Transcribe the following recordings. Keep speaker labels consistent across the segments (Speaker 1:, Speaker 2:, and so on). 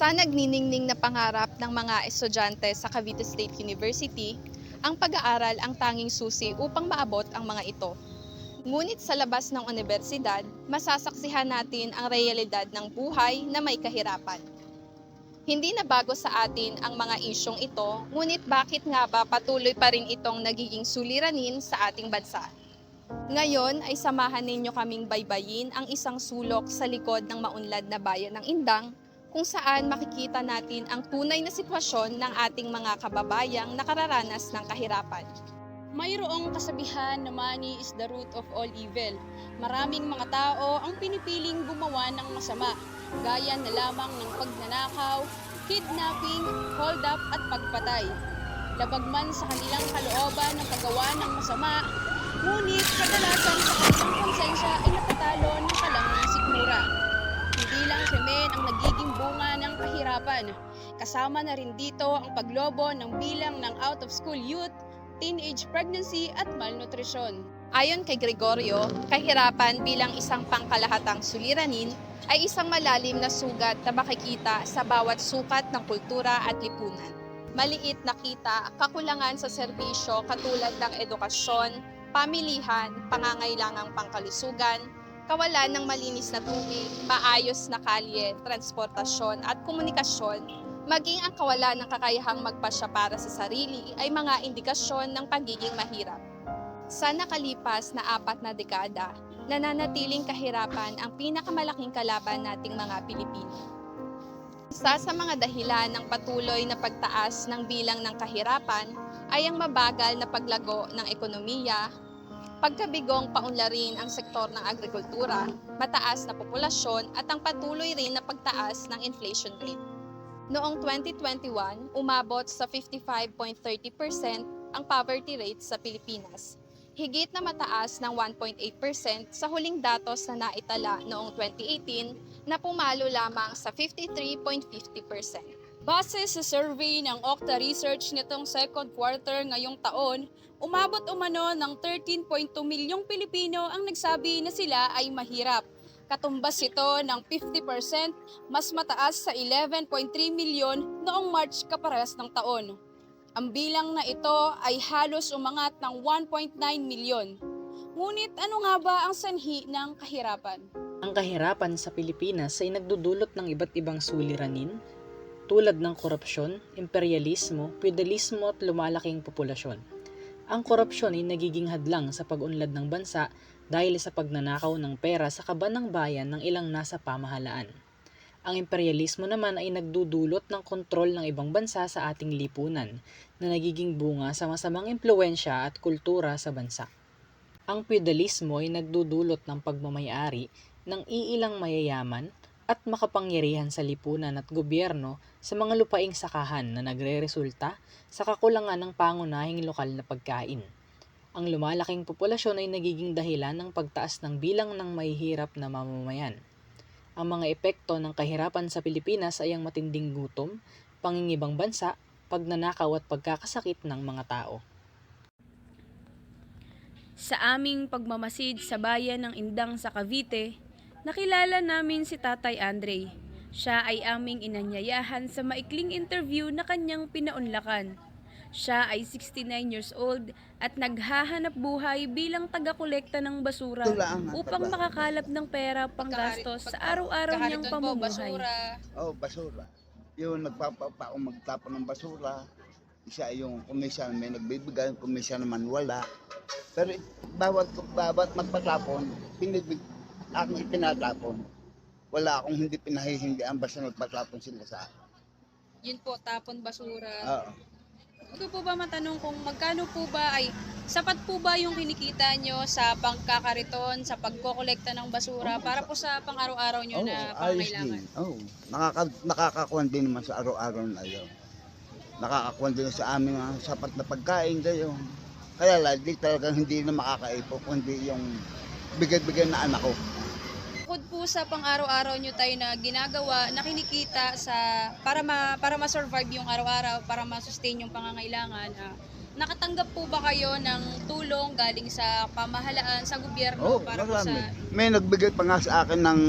Speaker 1: Sa nagniningning na pangarap ng mga estudyante sa Cavite State University, ang pag-aaral ang tanging susi upang maabot ang mga ito. Ngunit sa labas ng universidad, masasaksihan natin ang realidad ng buhay na may kahirapan. Hindi na bago sa atin ang mga isyong ito, ngunit bakit nga ba patuloy pa rin itong nagiging suliranin sa ating bansa? Ngayon ay samahan ninyo kaming baybayin ang isang sulok sa likod ng maunlad na bayan ng Indang kung saan makikita natin ang tunay na sitwasyon ng ating mga kababayang nakararanas ng kahirapan.
Speaker 2: Mayroong kasabihan na money is the root of all evil. Maraming mga tao ang pinipiling gumawa ng masama, gaya na lamang ng pagnanakaw, kidnapping, hold up at pagpatay. Labag man sa kanilang kalooban ng paggawa ng masama, ngunit kadalasan sa kanilang konsensya ay natatalo ng kalamang sikmura. Hindi lang krimen ang nagiging bunga ng kahirapan. Kasama na rin dito ang paglobo ng bilang ng out-of-school youth, teenage pregnancy at malnutrisyon.
Speaker 1: Ayon kay Gregorio, kahirapan bilang isang pangkalahatang suliranin ay isang malalim na sugat na makikita sa bawat sukat ng kultura at lipunan. Maliit na kita, kakulangan sa serbisyo katulad ng edukasyon, pamilihan, pangangailangang pangkalusugan, kawalan ng malinis na tubig, maayos na kalye, transportasyon at komunikasyon, maging ang kawalan ng kakayahang magpasya para sa sarili ay mga indikasyon ng pagiging mahirap. Sa nakalipas na apat na dekada, nananatiling kahirapan ang pinakamalaking kalaban nating mga Pilipino. Isa sa mga dahilan ng patuloy na pagtaas ng bilang ng kahirapan ay ang mabagal na paglago ng ekonomiya, pagkabigong paunlarin ang sektor ng agrikultura, mataas na populasyon at ang patuloy rin na pagtaas ng inflation rate. Noong 2021, umabot sa 55.30% ang poverty rate sa Pilipinas. Higit na mataas ng 1.8% sa huling datos na naitala noong 2018 na pumalo lamang sa 53.50%.
Speaker 2: Base sa survey ng Okta Research nitong second quarter ngayong taon, umabot umano ng 13.2 milyong Pilipino ang nagsabi na sila ay mahirap. Katumbas ito ng 50%, mas mataas sa 11.3 milyon noong March kaparehas ng taon. Ang bilang na ito ay halos umangat ng 1.9 milyon. Ngunit ano nga ba ang sanhi ng kahirapan?
Speaker 3: Ang kahirapan sa Pilipinas ay nagdudulot ng iba't ibang suliranin tulad ng korupsyon, imperialismo, feudalismo at lumalaking populasyon. Ang korupsyon ay nagiging hadlang sa pag-unlad ng bansa dahil sa pagnanakaw ng pera sa kaban ng bayan ng ilang nasa pamahalaan. Ang imperialismo naman ay nagdudulot ng kontrol ng ibang bansa sa ating lipunan na nagiging bunga sa masamang impluensya at kultura sa bansa. Ang feudalismo ay nagdudulot ng pagmamayari ng iilang mayayaman at makapangyarihan sa lipunan at gobyerno sa mga lupaing sakahan na nagre-resulta sa kakulangan ng pangunahing lokal na pagkain. Ang lumalaking populasyon ay nagiging dahilan ng pagtaas ng bilang ng mahihirap na mamamayan. Ang mga epekto ng kahirapan sa Pilipinas ay ang matinding gutom, pangingibang bansa, pagnanakaw at pagkakasakit ng mga tao.
Speaker 2: Sa aming pagmamasid sa bayan ng Indang sa Cavite, nakilala namin si Tatay Andre. Siya ay aming inanyayahan sa maikling interview na kanyang pinaunlakan. Siya ay 69 years old at naghahanap buhay bilang taga-kolekta ng basura
Speaker 4: ang
Speaker 2: upang makakalap ng pera panggastos sa araw-araw niyang pamumuhay.
Speaker 4: Oh, basura. Yung nagpapapaong magtapon ng basura, isa yung komisyon may nagbibigay, yung komisyon naman wala. Pero bawat bawat magpatapon, pinibig, aking itinatapon. Wala akong hindi pinahihindihan basta nagpatapon sila sa akin.
Speaker 2: Yun po, tapon basura.
Speaker 4: Oo.
Speaker 2: Ito po ba matanong kung magkano po ba ay sapat po ba yung kinikita nyo sa pangkakariton, sa pagkokolekta ng basura para po sa pang-araw-araw nyo
Speaker 4: Oo,
Speaker 2: na
Speaker 4: ayos
Speaker 2: pangailangan?
Speaker 4: din. Oo. Nakaka, nakakakuha din naman sa araw-araw na yun. Nakakakuha din sa amin ang sapat na pagkain kayo. Kaya lagi talagang hindi na makakaipo kundi yung bigay-bigay na anak ko.
Speaker 2: Po sa pang-araw-araw nyo tayo na ginagawa, na kinikita sa para ma para ma-survive yung araw-araw, para ma-sustain yung pangangailangan. ah, nakatanggap po ba kayo ng tulong galing sa pamahalaan, sa gobyerno
Speaker 4: Oo,
Speaker 2: para po
Speaker 4: marami.
Speaker 2: sa
Speaker 4: May nagbigay pa nga sa akin ng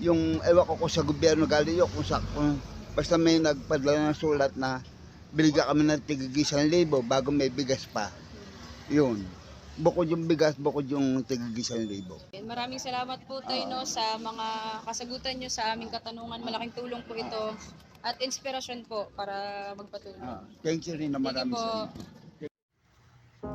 Speaker 4: yung ewan ko kung sa gobyerno galing yun, kung sa, kung, basta may nagpadala ng sulat na biliga kami ng tigigisan libo bago may bigas pa. Yun. Bukod yung bigas, bukod yung tigigisan libo.
Speaker 2: Maraming salamat po tayo no, sa mga kasagutan nyo sa aming katanungan. Malaking tulong po ito at inspirasyon po para magpatuloy.
Speaker 4: Ah, thank you rin na marami sa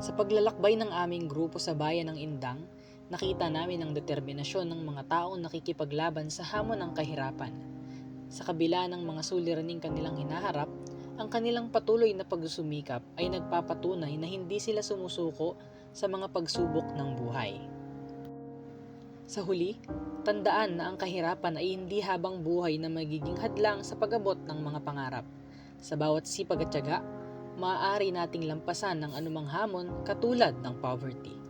Speaker 3: Sa paglalakbay ng aming grupo sa bayan ng Indang, nakita namin ang determinasyon ng mga taong nakikipaglaban sa hamon ng kahirapan. Sa kabila ng mga suliraning kanilang hinaharap, ang kanilang patuloy na pagsusumikap ay nagpapatunay na hindi sila sumusuko sa mga pagsubok ng buhay. Sa huli, tandaan na ang kahirapan ay hindi habang buhay na magiging hadlang sa pagabot ng mga pangarap. Sa bawat sipag at tiyaga, maaari nating lampasan ng anumang hamon katulad ng poverty.